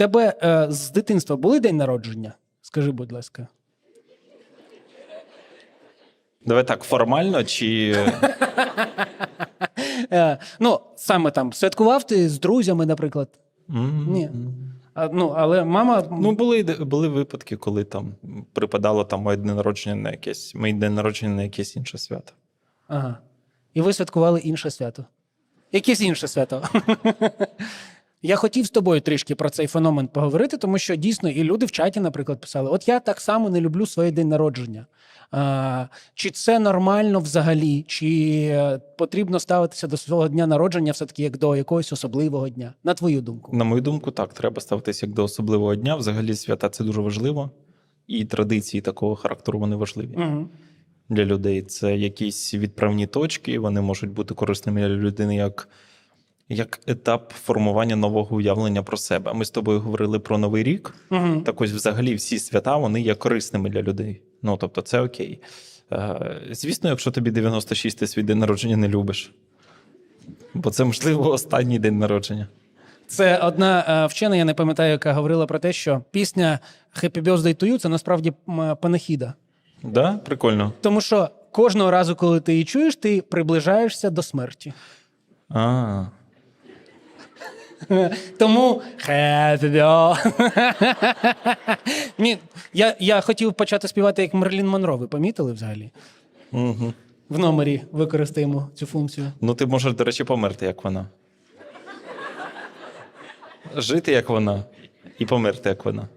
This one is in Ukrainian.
тебе е, з дитинства були день народження? Скажи, будь ласка. Давай так, формально чи Е, ну, саме там святкував ти з друзями, наприклад. Ні. А, ну, але мама. Ну, були, були випадки, коли там припадало там моє день народження на якесь, моє день народження на якесь інше свято. Ага. І ви святкували інше свято. Якесь інше свято. Я хотів з тобою трішки про цей феномен поговорити, тому що дійсно і люди в чаті, наприклад, писали: от я так само не люблю своє день народження. А, чи це нормально взагалі? Чи е, потрібно ставитися до свого дня народження все-таки як до якогось особливого дня? На твою думку? На мою думку, так, треба ставитися як до особливого дня. Взагалі, свята це дуже важливо, і традиції такого характеру вони важливі Угу. для людей. Це якісь відправні точки, вони можуть бути корисними для людини як, як етап формування нового уявлення про себе. Ми з тобою говорили про новий рік. Угу. Так ось, взагалі, всі свята вони є корисними для людей. Ну тобто, це окей. Е, звісно, якщо тобі 96, ти свій день народження не любиш. Бо це, можливо, останній день народження. Це одна е, вчена, я не пам'ятаю, яка говорила про те, що пісня Happy Birthday to you» – це насправді панахіда. Да? Прикольно. Тому що кожного разу, коли ти її чуєш, ти приближаєшся до смерті. А, Тому. Ні, я, я хотів почати співати як Мерлін Монро. Ви помітили взагалі? угу. В номері використаємо цю функцію. Ну, ти можеш, до речі, померти, як вона. Жити, як вона, і померти, як вона.